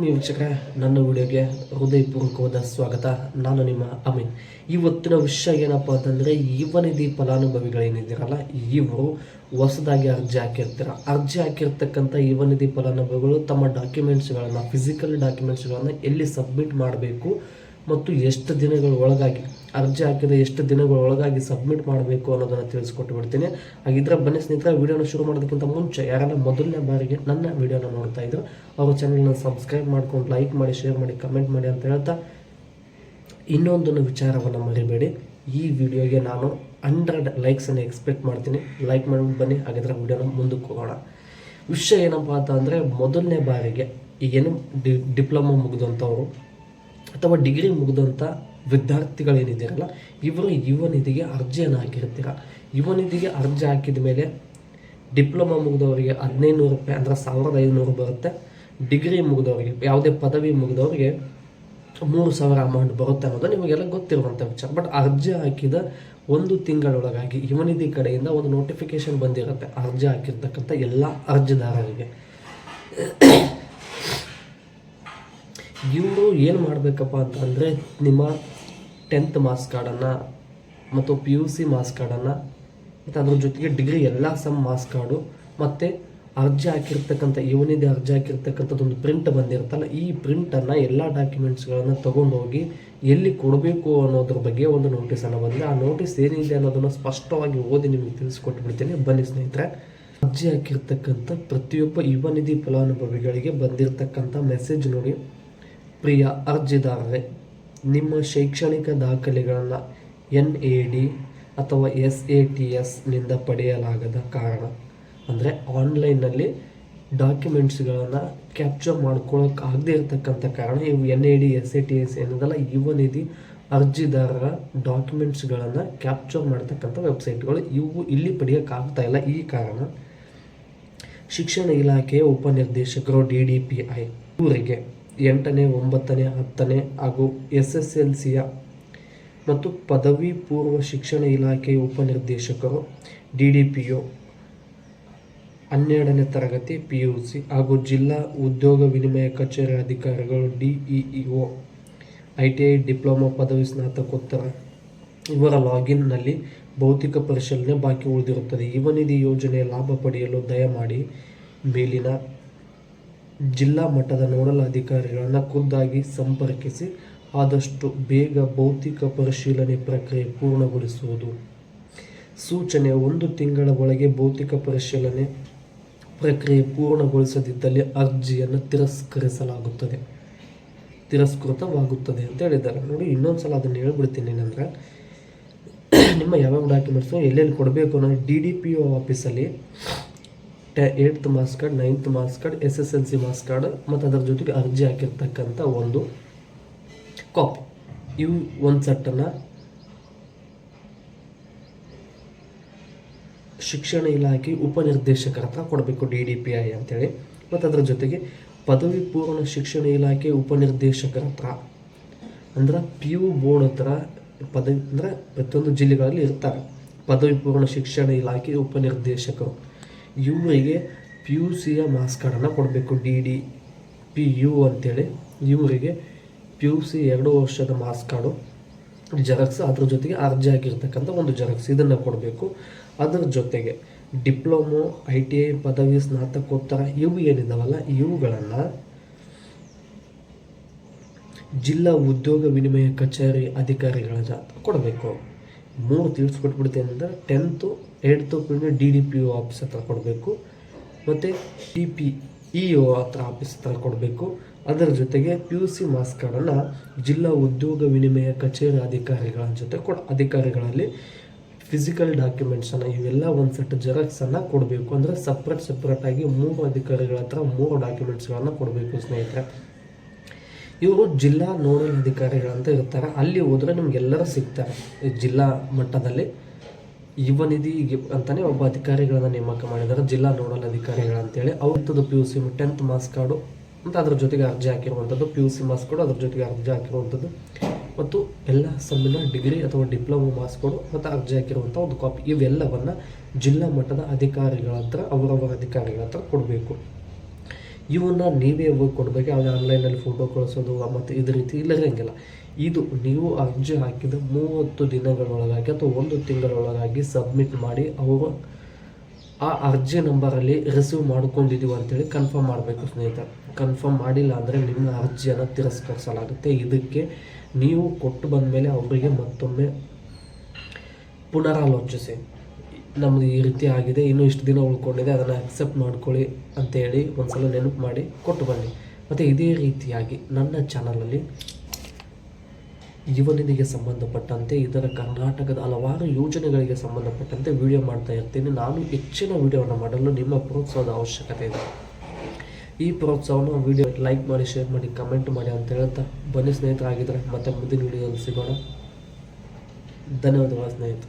ವೀಕ್ಷಕರೇ, ನನ್ನ ವಿಡಿಯೋಗೆ ಹೃದಯಪೂರ್ವಕವಾದ ಸ್ವಾಗತ. ನಾನು ನಿಮ್ಮ ಅಮೀನ್ ಇವತ್ತಿನ ವಿಷಯ ಏನಪ್ಪ ಅಂತಂದರೆ ಯುವನಿಧಿ ಫಲಾನುಭವಿಗಳೇನಿದ್ದೀರಲ್ಲ, ಇವರು ಹೊಸದಾಗಿ ಅರ್ಜಿ ಹಾಕಿರ್ತೀರ. ಅರ್ಜಿ ಹಾಕಿರ್ತಕ್ಕಂಥ ಯುವನಿಧಿ ಫಲಾನುಭವಿಗಳು ತಮ್ಮ ಡಾಕ್ಯುಮೆಂಟ್ಸ್ಗಳನ್ನು ಫಿಸಿಕಲ್ ಡಾಕ್ಯುಮೆಂಟ್ಸ್ಗಳನ್ನು ಎಲ್ಲಿ ಸಬ್ಮಿಟ್ ಮಾಡಬೇಕು ಮತ್ತು ಎಷ್ಟು ದಿನಗಳ ಒಳಗಾಗಿ ಅರ್ಜಿ ಹಾಕಿದ ಎಷ್ಟು ದಿನಗಳ ಒಳಗಾಗಿ ಸಬ್ಮಿಟ್ ಮಾಡಬೇಕು ಅನ್ನೋದನ್ನು ತಿಳಿಸ್ಕೊಟ್ಟು ಬಿಡ್ತೀನಿ. ಹಾಗಿದ್ರೆ ಬನ್ನಿ ಸ್ನೇಹಿತರ, ವಿಡಿಯೋನ ಶುರು ಮಾಡೋದಕ್ಕಿಂತ ಮುಂಚೆ ಯಾರೆಲ್ಲ ಮೊದಲನೇ ಬಾರಿಗೆ ನನ್ನ ವೀಡಿಯೋನ ನೋಡ್ತಾ ಇದ್ರು, ಅವ್ರ ಚಾನಲ್ನ ಸಬ್ಸ್ಕ್ರೈಬ್ ಮಾಡ್ಕೊಂಡು ಲೈಕ್ ಮಾಡಿ ಶೇರ್ ಮಾಡಿ ಕಮೆಂಟ್ ಮಾಡಿ ಅಂತ ಹೇಳ್ತಾ ಇನ್ನೊಂದನ್ನು ವಿಚಾರವನ್ನು ಮರಿಬೇಡಿ. ಈ ವಿಡಿಯೋಗೆ ನಾನು ಹಂಡ್ರೆಡ್ ಲೈಕ್ಸನ್ನು ಎಕ್ಸ್ಪೆಕ್ಟ್ ಮಾಡ್ತೀನಿ. ಲೈಕ್ ಮಾಡ್ಬಿಟ್ಟು ಬನ್ನಿ ಹಾಗಿದ್ರೆ ವಿಡಿಯೋನ ಮುಂದಕ್ಕೆ ಹೋಗೋಣ. ವಿಷಯ ಏನಪ್ಪ ಅಂತ ಅಂದರೆ, ಮೊದಲನೇ ಬಾರಿಗೆ ಈಗೇನು ಡಿ ಡಿಪ್ಲೊಮಾ ಮುಗಿದಂಥವ್ರು ಅಥವಾ ಡಿಗ್ರಿ ಮುಗಿದಂಥ ವಿದ್ಯಾರ್ಥಿಗಳೇನಿದ್ದೀರಲ್ಲ, ಇವರು ಯುವ ನಿಧಿಗೆ ಅರ್ಜಿಯನ್ನು ಹಾಕಿರ್ತೀರ ಯುವ ನಿಧಿಗೆ ಅರ್ಜಿ ಹಾಕಿದ ಮೇಲೆ ಡಿಪ್ಲೊಮಾ ಮುಗಿದವರಿಗೆ ಹದಿನೈದು ನೂರು ರೂಪಾಯಿ ಅಂದರೆ ಸಾವಿರದ ಐದುನೂರು ಬರುತ್ತೆ. ಡಿಗ್ರಿ ಮುಗಿದವರಿಗೆ, ಯಾವುದೇ ಪದವಿ ಮುಗಿದವರಿಗೆ ಮೂರು ಸಾವಿರ ಅಮೌಂಟ್ ಬರುತ್ತೆ ಅನ್ನೋದು ನಿಮಗೆಲ್ಲ ಗೊತ್ತಿರುವಂಥ ವಿಚಾರ. ಬಟ್ ಅರ್ಜಿ ಹಾಕಿದ ಒಂದು ತಿಂಗಳೊಳಗಾಗಿ ಯುವನಿಧಿ ಕಡೆಯಿಂದ ಒಂದು ನೋಟಿಫಿಕೇಶನ್ ಬಂದಿರುತ್ತೆ, ಅರ್ಜಿ ಹಾಕಿರ್ತಕ್ಕಂಥ ಎಲ್ಲ ಅರ್ಜಿದಾರರಿಗೆ. ಇವರು ಏನು ಮಾಡಬೇಕಪ್ಪ ಅಂತಂದರೆ ನಿಮ್ಮ ಟೆಂತ್ ಮಾರ್ಕ್ಸ್ ಕಾರ್ಡನ್ನು ಮತ್ತು ಪಿ ಯು ಸಿ ಮಾರ್ಕ್ಸ್ ಕಾರ್ಡನ್ನು ಮತ್ತು ಅದ್ರ ಜೊತೆಗೆ ಡಿಗ್ರಿ ಎಲ್ಲ ಸಮ್ ಮಾರ್ಕ್ಸ್ ಕಾರ್ಡು ಮತ್ತು ಅರ್ಜಿ ಹಾಕಿರ್ತಕ್ಕಂಥ ಯುವನಿಧಿ ಅರ್ಜಿ ಹಾಕಿರ್ತಕ್ಕಂಥದ್ದೊಂದು ಪ್ರಿಂಟ್ ಬಂದಿರುತ್ತಲ್ಲ, ಈ ಪ್ರಿಂಟನ್ನು ಎಲ್ಲ ಡಾಕ್ಯುಮೆಂಟ್ಸ್ಗಳನ್ನು ತೊಗೊಂಡೋಗಿ ಎಲ್ಲಿ ಕೊಡಬೇಕು ಅನ್ನೋದ್ರ ಬಗ್ಗೆ ಒಂದು ನೋಟಿಸನ್ನು ಬಂದರೆ ಆ ನೋಟಿಸ್ ಏನಿದೆ ಅನ್ನೋದನ್ನು ಸ್ಪಷ್ಟವಾಗಿ ಓದಿ ನಿಮಗೆ ತಿಳಿಸ್ಕೊಟ್ಬಿಡ್ತೀನಿ. ಬನ್ನಿ ಸ್ನೇಹಿತರೆ. ಅರ್ಜಿ ಹಾಕಿರ್ತಕ್ಕಂಥ ಪ್ರತಿಯೊಬ್ಬ ಯುವ ನಿಧಿ ಫಲಾನುಭವಿಗಳಿಗೆ ಬಂದಿರತಕ್ಕಂಥ ಮೆಸೇಜ್ ನೋಡಿ. ಪ್ರಿಯ ಅರ್ಜಿದಾರರೇ, ನಿಮ್ಮ ಶೈಕ್ಷಣಿಕ ದಾಖಲೆಗಳನ್ನು ಎನ್ ಎ ಡಿ ಅಥವಾ ಎಸ್ ಎ ಟಿ ಎಸ್ನಿಂದ ಪಡೆಯಲಾಗದ ಕಾರಣ, ಅಂದರೆ ಆನ್ಲೈನ್ನಲ್ಲಿ ಡಾಕ್ಯುಮೆಂಟ್ಸ್ಗಳನ್ನು ಕ್ಯಾಪ್ಚರ್ ಮಾಡ್ಕೊಳ್ಳೋಕೆ ಆಗದೆ ಇರತಕ್ಕಂಥ ಕಾರಣ, ಇವು N A D, S A T S ಏನದಲ್ಲ ಯುವ ನಿಧಿ ಅರ್ಜಿದಾರರ ಡಾಕ್ಯುಮೆಂಟ್ಸ್ಗಳನ್ನು ಕ್ಯಾಪ್ಚರ್ ಮಾಡ್ತಕ್ಕಂಥ ವೆಬ್ಸೈಟ್ಗಳು ಇವು ಇಲ್ಲಿ ಪಡೆಯೋಕ್ಕಾಗ್ತಾ ಇಲ್ಲ. ಈ ಕಾರಣ ಶಿಕ್ಷಣ ಇಲಾಖೆಯ ಉಪನಿರ್ದೇಶಕರು, ಡಿ ಡಿ ಪಿ ಐ ಇವರಿಗೆ ಎಂಟನೇ, ಒಂಬತ್ತನೇ, ಹತ್ತನೇ ಹಾಗೂ ಎಸ್ ಎಸ್ ಎಲ್ ಸಿಯ ಮತ್ತು ಪದವಿ ಪೂರ್ವ ಶಿಕ್ಷಣ ಇಲಾಖೆಯ ಉಪನಿರ್ದೇಶಕರು, ಡಿ ಡಿ ಪಿ ಯು ಹನ್ನೆರಡನೇ ತರಗತಿ, ಪಿ ಯು ಸಿ ಹಾಗೂ ಜಿಲ್ಲಾ ಉದ್ಯೋಗ ವಿನಿಮಯ ಕಚೇರಿ ಅಧಿಕಾರಿಗಳು, D E O, I T I diploma ಪದವಿ ಸ್ನಾತಕೋತ್ತರ ಇವರ ಲಾಗಿನ್ನಲ್ಲಿ ಭೌತಿಕ ಪರಿಶೀಲನೆ ಬಾಕಿ ಉಳಿದಿರುತ್ತದೆ. ಯುವನಿಧಿ ಯೋಜನೆಯ ಲಾಭ ಪಡೆಯಲು ದಯಮಾಡಿ ಮೇಲಿನ ಜಿಲ್ಲಾ ಮಟ್ಟದ ನೋಡಲ್ ಅಧಿಕಾರಿಗಳನ್ನು ಖುದ್ದಾಗಿ ಸಂಪರ್ಕಿಸಿ ಆದಷ್ಟು ಬೇಗ ಭೌತಿಕ ಪರಿಶೀಲನೆ ಪ್ರಕ್ರಿಯೆ ಪೂರ್ಣಗೊಳಿಸುವುದು. ಸೂಚನೆ, ಒಂದು ತಿಂಗಳ ಒಳಗೆ ಭೌತಿಕ ಪರಿಶೀಲನೆ ಪ್ರಕ್ರಿಯೆ ಪೂರ್ಣಗೊಳಿಸದಿದ್ದಲ್ಲಿ ಅರ್ಜಿಯನ್ನು ತಿರಸ್ಕರಿಸಲಾಗುತ್ತದೆ. ತಿರಸ್ಕೃತವಾಗುತ್ತದೆ ಅಂತ ಹೇಳಿದ್ದಾರೆ. ನೋಡಿ ಇನ್ನೊಂದು ಸಲ ಅದನ್ನು ಹೇಳ್ಬಿಡ್ತೀನಿ ಏನಂದರೆ, ನಿಮ್ಮ ಯಾವ್ಯಾವ ಡಾಕ್ಯುಮೆಂಟ್ಸು ಎಲ್ಲೆಲ್ಲಿ ಕೊಡಬೇಕು ಅನ್ನೋ ಡಿ ಡಿ ಪಿ ಒ ಆಫೀಸಲ್ಲಿ ಟೆ eighth marks card ninth marks card S S L C marks card ಮತ್ತು ಅದರ ಜೊತೆಗೆ ಅರ್ಜಿ ಹಾಕಿರ್ತಕ್ಕಂಥ ಒಂದು ಕಾಪಿ. ಇವು ಒಂದು ಸೆಟ್ಟನ್ನು ಶಿಕ್ಷಣ ಇಲಾಖೆ ಉಪನಿರ್ದೇಶಕರ ಹತ್ರ ಕೊಡಬೇಕು ಡಿ ಡಿ ಪಿ ಐ ಅಂತೇಳಿ. ಮತ್ತು ಅದರ ಜೊತೆಗೆ ಪದವಿ ಪೂರ್ಣ ಶಿಕ್ಷಣ ಇಲಾಖೆ ಉಪನಿರ್ದೇಶಕರ ಹತ್ರ ಅಂದ್ರೆ ಪಿ ಯು ಬೋರ್ಡ್ ಹತ್ರ ಪದವಿ ಅಂದರೆ ಪ್ರತಿಯೊಂದು ಜಿಲ್ಲೆಗಳಲ್ಲಿ ಇರ್ತಾರೆ. ಪದವಿ ಪೂರ್ಣ ಶಿಕ್ಷಣ ಇಲಾಖೆ ಉಪನಿರ್ದೇಶಕರು. ಇವರಿಗೆ ಪಿ ಯು ಸಿಯ ಮಾರ್ಕ್ಸ್ ಕಾರ್ಡನ್ನು ಕೊಡಬೇಕು, ಡಿ ಡಿ ಪಿ ಯು ಅಂತೇಳಿ. ಇವರಿಗೆ ಪಿ ಯು ಸಿ ಎರಡು ವರ್ಷದ ಮಾರ್ಕ್ಸ್ ಕಾರ್ಡು ಜೆರಾಕ್ಸ್ ಅದ್ರ ಜೊತೆಗೆ ಅರ್ಜಿ ಆಗಿರ್ತಕ್ಕಂಥ ಒಂದು ಜೆರಾಕ್ಸ್ ಇದನ್ನು ಕೊಡಬೇಕು. ಅದರ ಜೊತೆಗೆ ಡಿಪ್ಲೊಮೊ, ಐ ಟಿ ಐ, ಪದವಿ, ಸ್ನಾತಕೋತ್ತರ ಇವು ಏನಿದಾವಲ್ಲ, ಇವುಗಳನ್ನು ಜಿಲ್ಲಾ ಉದ್ಯೋಗ ವಿನಿಮಯ ಕಚೇರಿ ಅಧಿಕಾರಿಗಳ ಕೊಡಬೇಕು. ಮೂರು ತಿಳಿಸ್ಕೊಟ್ಬಿಡ್ತೀನಿ ಅಂದರೆ tenth eighth ಪಿಂಡು D D P O office ಹತ್ರ ಕೊಡಬೇಕು. ಮತ್ತು ಟಿ ಪಿ ಇ ಒ ಹತ್ರ ಆಫೀಸ್ ಹತ್ರ ಕೊಡಬೇಕು. ಅದರ ಜೊತೆಗೆ ಪಿ ಯು ಸಿ ಮಾಸ್ ಕಾರ್ಡನ್ನು ಜಿಲ್ಲಾ ಉದ್ಯೋಗ ವಿನಿಮಯ ಕಚೇರಿ ಅಧಿಕಾರಿಗಳ ಜೊತೆ ಕೊಡ, ಅಧಿಕಾರಿಗಳಲ್ಲಿ ಫಿಸಿಕಲ್ ಡಾಕ್ಯುಮೆಂಟ್ಸನ್ನು ಇವೆಲ್ಲ ಒಂದು ಸೆಟ್ ಜೆರಾಕ್ಸನ್ನು ಕೊಡಬೇಕು. ಅಂದರೆ ಸಪ್ರೇಟ್ ಸಪ್ರೇಟಾಗಿ ಮೂರು ಅಧಿಕಾರಿಗಳ ಹತ್ರ ಮೂರು ಡಾಕ್ಯುಮೆಂಟ್ಸ್ಗಳನ್ನು ಕೊಡಬೇಕು ಸ್ನೇಹಿತರೆ. ಇವರು ಜಿಲ್ಲಾ ನೋಡಲ್ ಅಧಿಕಾರಿಗಳಂತ ಇರ್ತಾರೆ. ಅಲ್ಲಿ ಹೋದರೆ ನಿಮಗೆಲ್ಲರೂ ಸಿಗ್ತಾರೆ. ಜಿಲ್ಲಾ ಮಟ್ಟದಲ್ಲಿ ಯುವ ನಿಧಿ ಅಂತಲೇ ಒಬ್ಬ ಅಧಿಕಾರಿಗಳನ್ನು ನೇಮಕ ಮಾಡಿದ್ದಾರೆ. ಜಿಲ್ಲಾ ನೋಡಲ್ ಅಧಿಕಾರಿಗಳಂತೇಳಿ. ಅವ್ರದ್ದು P U C tenth marks card ಅಂತ ಅದ್ರ ಜೊತೆಗೆ ಅರ್ಜಿ ಹಾಕಿರುವಂಥದ್ದು P U C marks card ಅದ್ರ ಜೊತೆಗೆ ಅರ್ಜಿ ಹಾಕಿರುವಂಥದ್ದು ಮತ್ತು ಎಲ್ಲ ಸಮ್ಮಿನ ಡಿಗ್ರಿ ಅಥವಾ ಡಿಪ್ಲೊಮಾ ಮಾರ್ಕ್ಸ್ ಕಾರ್ಡು ಮತ್ತು ಅರ್ಜಿ ಹಾಕಿರುವಂಥ ಒಂದು ಕಾಪಿ ಇವೆಲ್ಲವನ್ನು ಜಿಲ್ಲಾ ಮಟ್ಟದ ಅಧಿಕಾರಿಗಳ ಹತ್ರ, ಅವರವರ ಅಧಿಕಾರಿಗಳ ಹತ್ರ ಕೊಡಬೇಕು. ಇವನ್ನ ನೀವೇ ಹೋಗಿ ಕೊಡಬೇಕು ಯಾವುದೇ ಆನ್ಲೈನಲ್ಲಿ ಫೋಟೋ ಕಳಿಸೋದು ಮತ್ತು ಇದೇ ರೀತಿ ಇಲ್ಲದಂಗಿಲ್ಲ. ಇದು ನೀವು ಅರ್ಜಿ ಹಾಕಿದ ಮೂವತ್ತು ದಿನಗಳೊಳಗಾಗಿ ಅಥವಾ ಒಂದು ತಿಂಗಳೊಳಗಾಗಿ ಸಬ್ಮಿಟ್ ಮಾಡಿ ಅವರು ಆ ಅರ್ಜಿ ನಂಬರಲ್ಲಿ ರಿಸೀವ್ ಮಾಡ್ಕೊಂಡಿದ್ದೀವಿ ಅಂತೇಳಿ ಕನ್ಫರ್ಮ್ ಮಾಡಬೇಕು ಸ್ನೇಹಿತರೆ ಕನ್ಫರ್ಮ್ ಮಾಡಿಲ್ಲ ಅಂದರೆ ನಿಮ್ಮ ಅರ್ಜಿಯನ್ನು ತಿರಸ್ಕರಿಸಲಾಗುತ್ತೆ. ಇದಕ್ಕೆ ನೀವು ಕೊಟ್ಟು ಬಂದ ಮೇಲೆ ಅವರಿಗೆ ಮತ್ತೊಮ್ಮೆ ಪುನರಾಲೋಚಿಸಿ. ನಮ್ಮದು ಈ ರೀತಿ ಆಗಿದೆ. ಇನ್ನೂ ಇಷ್ಟು ದಿನ ಉಳ್ಕೊಂಡಿದೆ. ಅದನ್ನು ಅಕ್ಸೆಪ್ಟ್ ಮಾಡ್ಕೊಳ್ಳಿ ಅಂತೇಳಿ ಒಂದ್ಸಲ ನೆನಪು ಮಾಡಿ ಕೊಟ್ಟು ಬನ್ನಿ. ಮತ್ತು ಇದೇ ರೀತಿಯಾಗಿ ನನ್ನ ಚಾನಲಲ್ಲಿ ಯುವನಿಧಿಗೆ ಸಂಬಂಧಪಟ್ಟಂತೆ, ಇದರ ಕರ್ನಾಟಕದ ಹಲವಾರು ಯೋಜನೆಗಳಿಗೆ ಸಂಬಂಧಪಟ್ಟಂತೆ ವಿಡಿಯೋ ಮಾಡ್ತಾ ಇರ್ತೀನಿ. ನಾನು ಹೆಚ್ಚಿನ ವಿಡಿಯೋವನ್ನು ಮಾಡಲು ನಿಮ್ಮ ಪ್ರೋತ್ಸಾಹದ ಅವಶ್ಯಕತೆ ಇದೆ. ಈ ಪ್ರೋತ್ಸಾಹವನ್ನು ವಿಡಿಯೋ ಲೈಕ್ ಮಾಡಿ ಶೇರ್ ಮಾಡಿ ಕಮೆಂಟ್ ಮಾಡಿ ಅಂತ ಹೇಳ್ತಾ ಬನ್ನಿ ಸ್ನೇಹಿತರಾಗಿದ್ದರೆ ಮತ್ತೆ ಮುಂದಿನ ವಿಡಿಯೋದಲ್ಲಿ ಸಿಗೋಣ. ಧನ್ಯವಾದಗಳು ಸ್ನೇಹಿತರೆ.